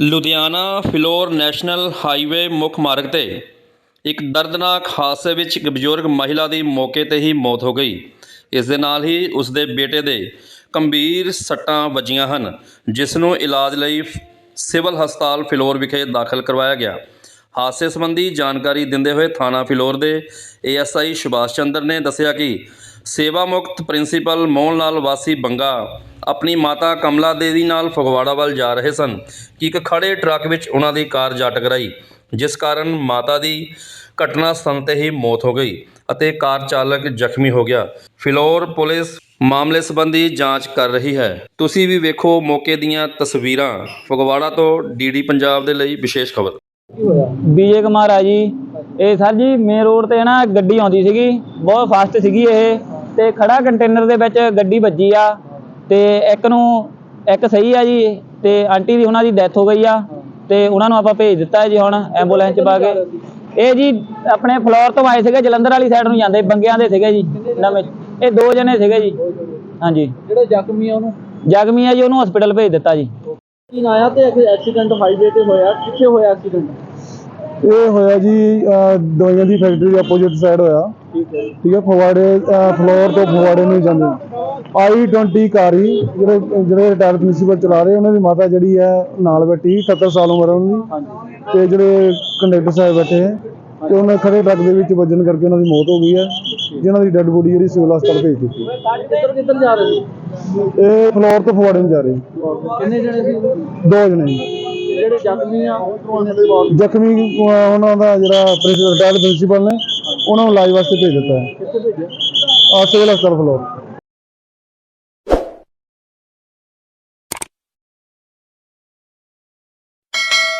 Ludhiana Phillaur national highway ਮੁੱਖ ਮਾਰਗ ਤੇ ਇੱਕ ਦਰਦਨਾਕ ਹਾਦਸੇ ਵਿੱਚ ਇੱਕ ਬਜ਼ੁਰਗ ਮਹਿਲਾ ਦੀ ਮੌਕੇ ਤੇ ਹੀ ਮੌਤ ਹੋ ਗਈ। ਇਸ ਦੇ ਨਾਲ ਹੀ ਉਸ ਦੇ ਬੇਟੇ ਦੇ ਗੰਭੀਰ ਸੱਟਾਂ ਵੱਜੀਆਂ ਹਨ, ਜਿਸ ਨੂੰ ਇਲਾਜ ਲਈ ਸਿਵਲ ਹਸਪਤਾਲ ਫਿਲੌਰ ਵਿਖੇ ਦਾਖਲ ਕਰਵਾਇਆ ਗਿਆ। ਹਾਦਸੇ ਸੰਬੰਧੀ ਜਾਣਕਾਰੀ ਦਿੰਦੇ ਹੋਏ ਥਾਣਾ ਫਿਲੌਰ ਦੇ ਏਐਸਆਈ ਸੁਭਾਸ਼ ਚੰਦਰ ਨੇ ਦੱਸਿਆ ਕਿ ਸੇਵਾ ਮੁਕਤ ਪ੍ਰਿੰਸੀਪਲ ਮੋਹਨ ਲਾਲ ਵਾਸੀ ਬੰਗਾ ਆਪਣੀ ਮਾਤਾ ਕਮਲਾ ਦੇਵੀ ਨਾਲ ਫਗਵਾੜਾ ਵੱਲ ਜਾ ਰਹੇ ਸਨ ਕਿ ਇੱਕ ਖੜੇ ਟਰੱਕ ਵਿੱਚ ਉਹਨਾਂ ਦੀ ਕਾਰ ਜਾ ਟਕਰਾਈ, ਜਿਸ ਕਾਰਨ ਮਾਤਾ ਦੀ ਘਟਨਾ ਸਥਾਨ ਤੇ ਹੀ ਮੌਤ ਹੋ ਗਈ ਅਤੇ ਕਾਰ ਚਾਲਕ ਜ਼ਖਮੀ ਹੋ ਗਿਆ। ਫਿਲੌਰ ਪੁਲਿਸ ਮਾਮਲੇ ਸੰਬੰਧੀ ਜਾਂਚ ਕਰ ਰਹੀ ਹੈ। ਤੁਸੀਂ ਵੀ ਵੇਖੋ ਮੌਕੇ ਦੀਆਂ ਤਸਵੀਰਾਂ। ਫਗਵਾੜਾ ਤੋਂ ਡੀਡੀ ਪੰਜਾਬ ਦੇ ਲਈ ਵਿਸ਼ੇਸ਼ ਖਬਰ। ਵਿਜੇ ਕੁਮਾਰ ਆ ਜੀ। ਇਹ ਸਰ ਜੀ ਮੇਨ ਰੋਡ ਤੇ ਨਾ ਗੱਡੀ ਆਉਂਦੀ ਸੀਗੀ ਬਹੁਤ ਫਾਸਟ ਸੀਗੀ ਇਹ ਤੇ ਖੜਾ ਕੰਟੇਨਰ ਦੇ ਵਿੱਚ ਗੱਡੀ ਵੱਜੀ ਆ ਤੇ ਇੱਕ ਨੂੰ ਇੱਕ ਸਹੀ ਆ ਜੀ ਤੇ ਆਂਟੀ ਦੀ ਉਹਨਾਂ ਦੀ ਡੈਥ ਹੋ ਗਈ ਆ ਤੇ ਉਹਨਾਂ ਨੂੰ ਆਪਾਂ ਭੇਜ ਦਿੱਤਾ ਜੀ ਹੁਣ ਐਂਬੂਲੈਂਸ 'ਚ ਪਾ ਕੇ। ਇਹ ਜੀ ਆਪਣੇ ਫਲੋਰ ਤੋਂ ਆਏ ਸੀਗੇ ਜਲੰਧਰ ਵਾਲੀ ਸਾਈਡ ਨੂੰ ਜਾਂਦੇ ਬੰਗਿਆਂ ਦੇ ਸੀਗੇ ਜੀ ਨਵੇਂ ਇਹ ਦੋ ਜਣੇ ਸੀਗੇ ਜੀ। ਹਾਂਜੀ। ਜਿਹੜੇ ਜ਼ਖਮੀ ਆ ਉਹਨੂੰ? ਜ਼ਖਮੀ ਆ ਜੀ ਉਹਨੂੰ ਹਸਪੀਟਲ ਭੇਜ ਦਿੱਤਾ ਜੀ। ਕੀ ਨਾ ਆਇਆ ਤੇ? ਐਕਸੀਡੈਂਟ ਹਾਈਵੇ ਤੇ ਹੋਇਆ ਕਿੱਥੇ ਹੋਇਆ ਐਕਸੀਡੈਂਟ ਇਹ ਹੋਇਆ ਜੀ ਅਹ, ਦਵਾਈਆਂ ਦੀ ਫੈਕਟਰੀ ਦੇ ਆਪੋਜ਼ਿਟ ਸਾਈਡ ਹੋਇਆ। ਠੀਕ ਹੈ ਠੀਕ ਹੈ ਫਗਵਾੜੇ ਫਲੋਰ ਤੋਂ ਫਗਵਾੜੇ ਨੂੰ ਜਾਂਦੇ। ਆਈ 20 ਕਾਰ ਜਿਹੜੇ ਜਿਹੜੇ ਰਿਟਾਇਰ ਪ੍ਰਿੰਸੀਪਲ ਚਲਾ ਰਹੇ ਉਹਨਾਂ ਦੀ ਮਾਤਾ ਜਿਹੜੀ ਹੈ ਨਾਲ ਬੈਠੀ 77 ਸਾਲ ਉਮਰ ਹੈ ਉਹਨਾਂ ਦੀ ਤੇ ਜਿਹੜੇ ਕੰਡਕਟਰ ਸਾਹਿਬ ਬੈਠੇ ਹੈ ਤੇ ਉਹਨਾਂ ਖੜੇ ਟਰੱਕ ਦੇ ਵਿੱਚ ਵੱਜਣ ਕਰਕੇ ਉਹਨਾਂ ਦੀ ਮੌਤ ਹੋ ਗਈ ਹੈ ਜਿਨ੍ਹਾਂ ਦੀ ਡੈੱਡ ਬੋਡੀ ਜਿਹੜੀ ਸਿਵਲ ਹਸਪਤਾਲ ਭੇਜ ਦਿੱਤੀ ਕਿੱਧਰ ਕਿੱਧਰ ਜਾ ਰਹੇ ਸੀ ਇਹ ਫਲੋਰ ਤੋਂ ਫਗਵਾੜੇ ਨੂੰ ਜਾ ਰਹੇ ਕਿੰਨੇ ਜਣੇ ਸੀ? ਦੋ ਜਣੇ ਜੀ। ਜਿਹੜੇ ਜ਼ਖਮੀ ਆ ਅਹ, ਉਹਨਾਂ ਦਾ ਜਿਹੜਾ ਰਿਟਾਇਰ ਪ੍ਰਿੰਸੀਪਲ ਨੇ ਉਹਨਾਂ ਨੂੰ ਇਲਾਜ ਵਾਸਤੇ ਭੇਜ ਦਿੱਤਾ ਹੈ। ਕਿੱਥੇ ਭੇਜਿਆ? ਆ ਸਿਵਲ ਹਸਪਤਾਲ ਫਲੋਰ।